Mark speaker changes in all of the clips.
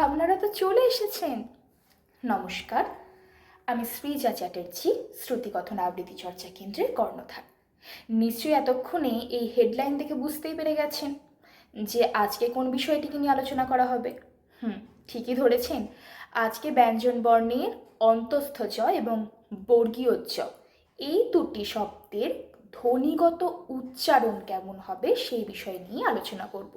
Speaker 1: আপনারা তো চলে এসেছেন। নমস্কার, আমি শ্রীজা চ্যাটার্জি শ্রুতিকথন আবৃত্তি চর্চা কেন্দ্রের কর্ণধার। নিশ্চয়ই এতক্ষণে এই হেডলাইন দেখে বুঝতেই পেরে গেছেন যে আজকে কোন বিষয়টিকে নিয়ে আলোচনা করা হবে। হুম, ঠিকই ধরেছেন। আজকে ব্যঞ্জন বর্ণের অন্তস্থ জ এবং বর্গীয় জ এই দুটি শব্দের ধ্বনিগত উচ্চারণ কেমন হবে সেই বিষয় নিয়ে আলোচনা করব।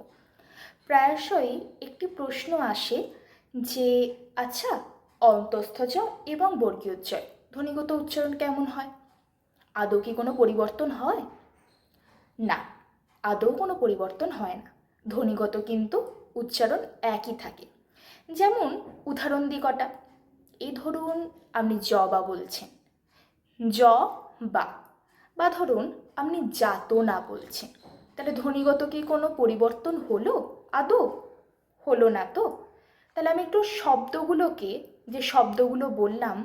Speaker 1: প্রায়শই একটি প্রশ্ন আসে যে আচ্ছা অন্তস্থ জ এবং বর্গীয় জয় ধ্বনিগত উচ্চারণ কেমন হয়? আদৌ কি কোনো পরিবর্তন হয়? না, আদৌ কোনো পরিবর্তন হয় না। ধ্বনিগত কিন্তু উচ্চারণ একই থাকে। যেমন, উদাহরণ দিই কটা। এই ধরুন, আপনি জ বা বলছেন। জ বা বা ধরুন, আপনি যাতনা বলছেন। তাহলে ধ্বনিগত কি কোনো পরিবর্তন হলো? আদৌ? হলো না তো? তাহলে আমি একটু শব্দগুলোকে, যে শব্দগুলো বললাম,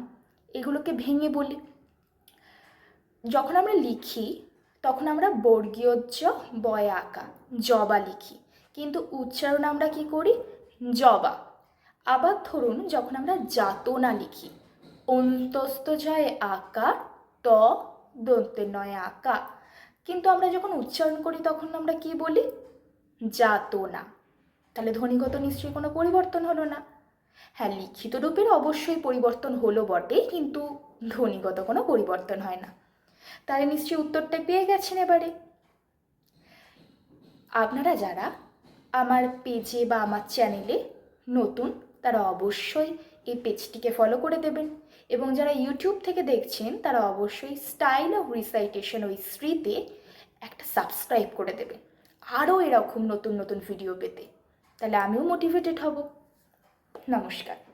Speaker 1: এগুলোকে ভেঙে বলি। যখন আমরা লিখি, তখন আমরা বর্গীয় জ বয় আঁকা জবা লিখি। কিন্তু উচ্চারণ আমরা কি করি? জবা। আবার ধরুন, যখন আমরা যাতনা লিখি, অন্তস্থ জয় আঁকা ত দন্তের নয় আঁকা কিন্তু আমরা যখন উচ্চারণ করি তখন আমরা কি বলি? যাত না। তাহলে ধ্বনিগত নিশ্চয়ই কোনো পরিবর্তন হলো না। হ্যাঁ লিখিত রূপের অবশ্যই পরিবর্তন হলো বটে কিন্তু ধ্বনিগত কোনো পরিবর্তন হয় না। তাহলে নিশ্চয়ই উত্তরটা পেয়ে গেছেন এবারে। আপনারা যারা আমার পেজে বা আমার চ্যানেলে নতুন তারা অবশ্যই এই পেজটিকে ফলো করে দেবেন। এবং যারা ইউটিউব থেকে দেখছেন, তারা অবশ্যই স্টাইল অফ রিসাইটেশন ওই স্ত্রীতে একটা সাবস্ক্রাইব করে দেবেন। আরও এরকম নতুন নতুন ভিডিও পেতে। তাহলে আমিও মোটিভেটেড হব। নমস্কার।